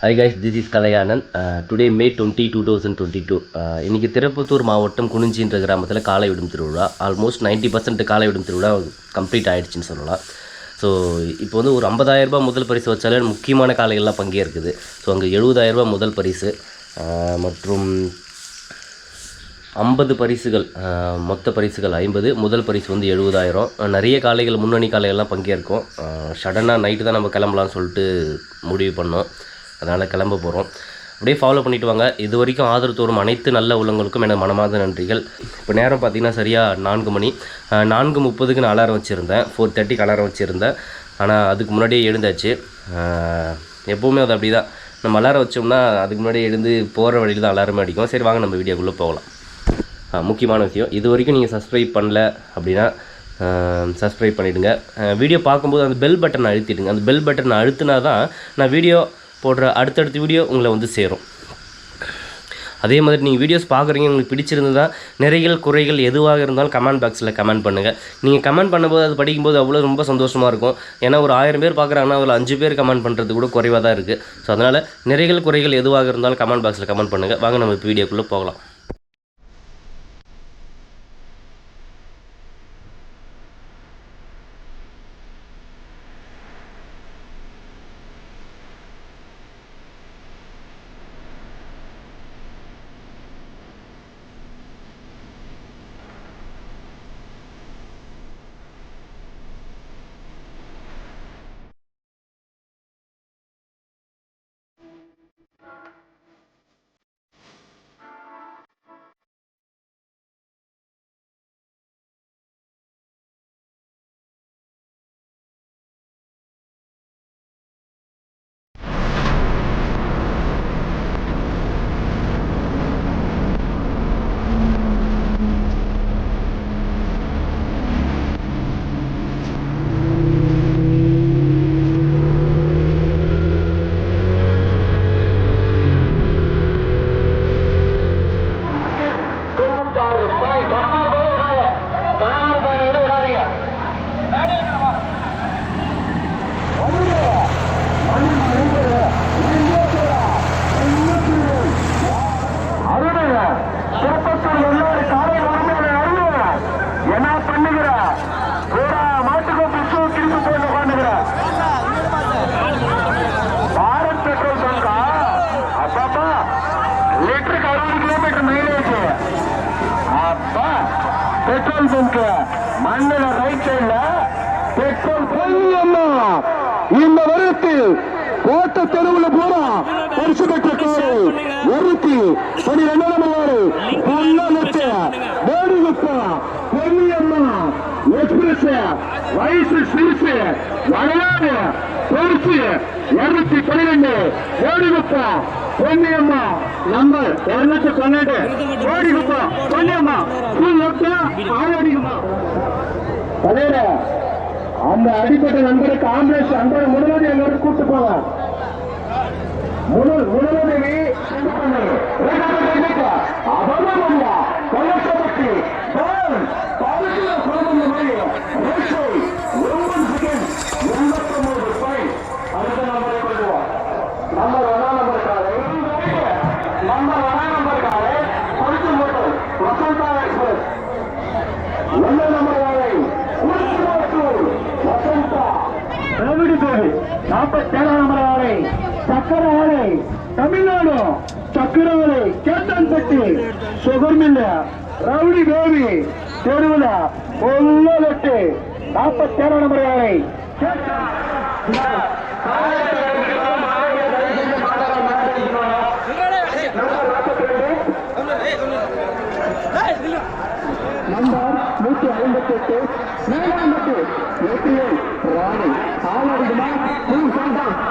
Hi guys this is Kalaiyanan today May twenty two thousand twenty two இன்றைக்கி திருப்பத்தூர் மாவட்டம் குனிஞ்சின்ற கிராமத்தில் காலை விடும் திருவிழா. ஆல்மோஸ்ட் 90% பர்சன்ட் காலை விடும் திருவிழா கம்ப்ளீட் ஆகிடுச்சின்னு சொல்லலாம். ஸோ இப்போ வந்து ஒரு ஐம்பதாயிரரூபா முதல் பரிசு வச்சாலே முக்கியமான காலைகள்லாம் பங்கேற்குது. ஸோ அங்கே எழுபதாயிரரூபா முதல் பரிசு. மற்றும் ஐம்பது பரிசுகள் மொத்த பரிசுகள் ஐம்பது முதல் பரிசு வந்து எழுபதாயிரம். நிறைய காளைகள் முன்னணி காளைகள்லாம் பங்கேற்கும். சடனாக நைட்டு தான் நம்ம கிளம்பலாம்னு சொல்லிட்டு முடிவு பண்ணோம். அதனால் கிளம்ப போகிறோம் அப்படியே ஃபாலோ பண்ணிட்டு வாங்க. இது வரைக்கும் ஆதரவு தோறும் அனைத்து நல்ல உள்ளங்களுக்கும் எனது மனமார்ந்த நன்றிகள். இப்போ நேரம் பார்த்தீங்கன்னா சரியாக நான்கு மணி. நான்கு முப்பதுக்கு நான் அலாரம் வச்சுருந்தேன். ஃபோர் தேர்ட்டிக்கு அலாரம் வச்சுருந்தேன். ஆனால் அதுக்கு முன்னாடியே எழுந்தாச்சு. எப்போவுமே அது அப்படி தான் நம்ம அலாரம் வச்சோம்னா அதுக்கு முன்னாடி எழுந்து போகிற வழியில் தான் அலாரமே அடிக்கும். சரி வாங்க நம்ம வீடியோக்குள்ளே போகலாம். முக்கியமான விஷயம் இது வரைக்கும் நீங்கள் சப்ஸ்கிரைப் பண்ணல அப்படின்னா சப்ஸ்கிரைப் பண்ணிவிடுங்க வீடியோ பார்க்கும்போது அந்த பெல் பட்டனை அழுத்திடுங்க. அந்த பெல் பட்டனை அழுத்தினா தான் நான் வீடியோ போடுற அடுத்தடுத்த வீடியோ உங்களை வந்து சேரும். அதே மாதிரி நீங்கள் வீடியோஸ் பார்க்குறீங்க உங்களுக்கு பிடிச்சிருந்ததா நிறைகள் குறைகள் எதுவாக இருந்தாலும் கமெண்ட் பாக்ஸில் கமெண்ட் பண்ணுங்கள் நீங்கள் கமெண்ட் பண்ணும்போது அது படிக்கும்போது அவ்வளோ ரொம்ப சந்தோஷமாக இருக்கும். ஏன்னா ஒரு ஆயிரம் பேர் பார்க்குறாங்கன்னா அதில் அஞ்சு பேர் கமெண்ட் பண்ணுறது கூட குறைவாக தான் இருக்குது ஸோ அதனால் நிறைகள் குறைகள் எதுவாக இருந்தாலும் கமெண்ட் பாக்ஸில் கமெண்ட் பண்ணுங்கள் வாங்க நம்ம இப்போ வீடியோக்குள்ளே போகலாம். பெட்ரோல் பங்க் மண்ணில் ரைட் சைட்ல பெட்ரோல் பொய்யம்மா இந்த வருடத்தில் கோட்ட தெருவுல போறா பரிசு பெற்ற காரு ஒருத்தி பனிரெண்டாம் ஆறு பொன்னலட்ச வேடுகுப்பா பொன்னியம்மா எக்ஸ்பிரஸ் வயசு சிறுசு வளையாடு பெருசு இருநூத்தி பனிரெண்டு வேடுகுப்பா பொன்னியம்மா நம்பர் இருநூத்தி பன்னெண்டு. வேடுகுப்பா பொன்னியம்மா ஃபுல் லட்சம் ஆறடிக்குமா அதேல அந்த அடிப்பட்ட நண்பருக்கு ஆம்புலன்ஸ் அன்பரை முதலுதவி எங்களோட கூட்டு போங்க. முதல் முதலுதவி கொல்லப்பட்டு எண்பத்தொன்பது ரூபாய் அடுத்த நம்பரை கொண்டு வா நம்பர் ஒன்றாம் நம்பர் காலை நம்பர் ஒன்றாம் நம்பர் காலை கொடுத்து மோட்டர் வசந்தா எக்ஸ்பிரஸ் ஒன்றாம் நம்பர் காலை குருத்துமாத்தூர் வசந்தா ரவிடி தேவி நாற்பத்தேழாம் நம்பர் ஆலை சக்கர ஆலை தமிழ்நாடு சக்கர ஆலை கேத்தன்பட்டி சுகர் நம்பர் ஆலை நம்பர் நூற்றி ஐம்பத்தி எட்டு மேலாம்பட்டு ஏபிஎல்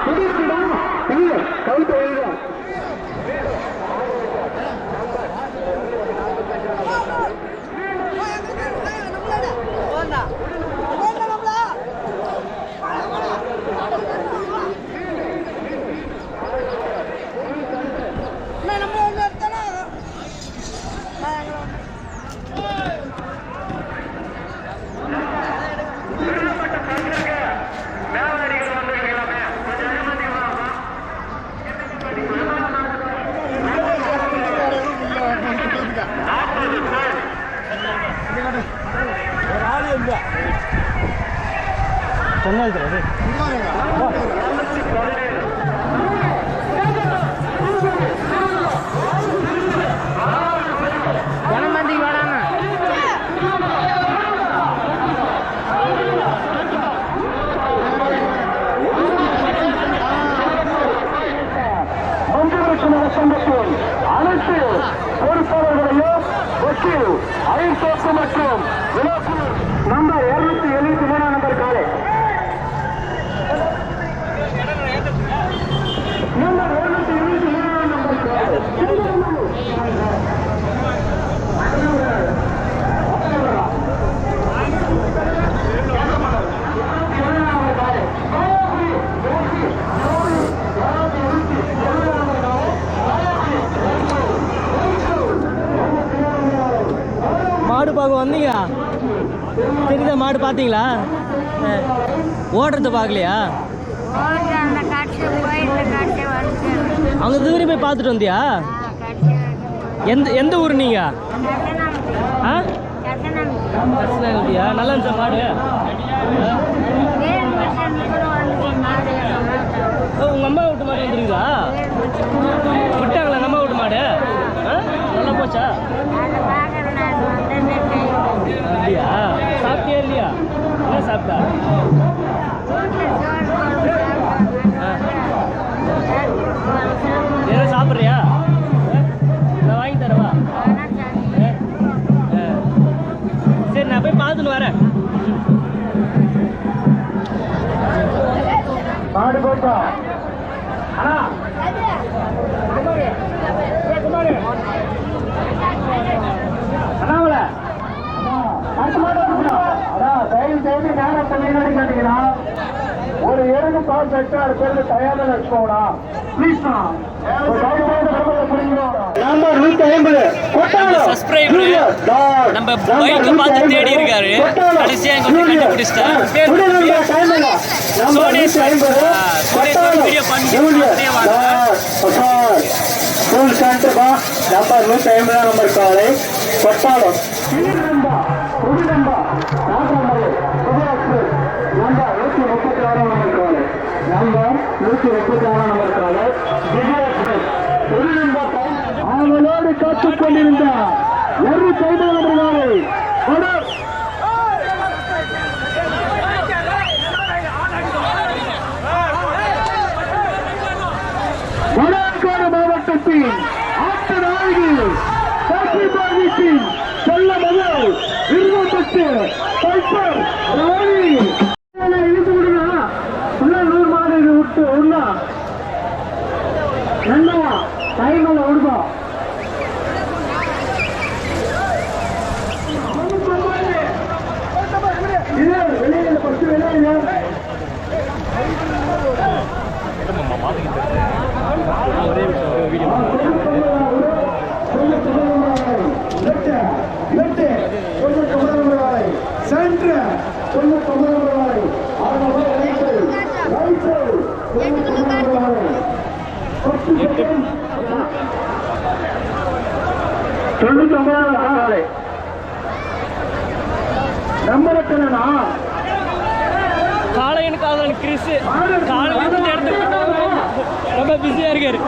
புல் 전날더라고. அனைத்து பொறுப்பாளர்களையும் மற்றும் நம்பர் இருநூத்தி எழுபத்தி மாடு பார்க்க வந்தீங்க தெரியுத மாடு பார்த்தீங்களா? ஓடுறது பார்க்கலையா? அங்கே தூரம் போய் பார்த்துட்டு வந்தியா? எந்த எந்த ஊர் நீங்கள் ஆ? நல்லா இருந்துச்சா மாடு? உங்கள் அம்மா வீட்டு மாடு வந்துருக்குதா? விட்டாங்களா நம்ம வீட்டு மாடு? ஆ? நல்லா போச்சா அதை பார்க்குறேன் நான் வந்து அப்படியா சாப்பிட்டியா இல்லையா? என்ன சாப்பிட்டா? அது பேருக்கு தயாரில் ப்ளீஸ்ண்ணா நம்பர் நூத்தி ஐம்பது. நம்ம பார்த்து தேடி இருக்காரு. கடைசியா கண்டுபிடிச்சிட்டாரு. சோனேஷ். பண்ணி நம்பர் ஐம்பதாம் நம்பர் காலை. நூத்தி நம்பர் நூத்தி முப்பத்தி ஆறாம் நம்பர் ஒரு காத்துக் கொண்டிருந்தார். நம்பர் வடக்காடு மாவட்டத்தின் ஆட்ட நாயகி செல்ல மகள் இருபத்தெட்டு பைப்பர் ராணி. மாடு இது விட்டு உள்ள என்னவா டைமில் விடுதா இது வெளியே பத்து தொண்ணூத்தி நம்பருக்கு என்னன்னா காளையன் காதலன் கிறிஸ் காலையில எடுத்து ரொம்ப பிஸியா இருக்காரு.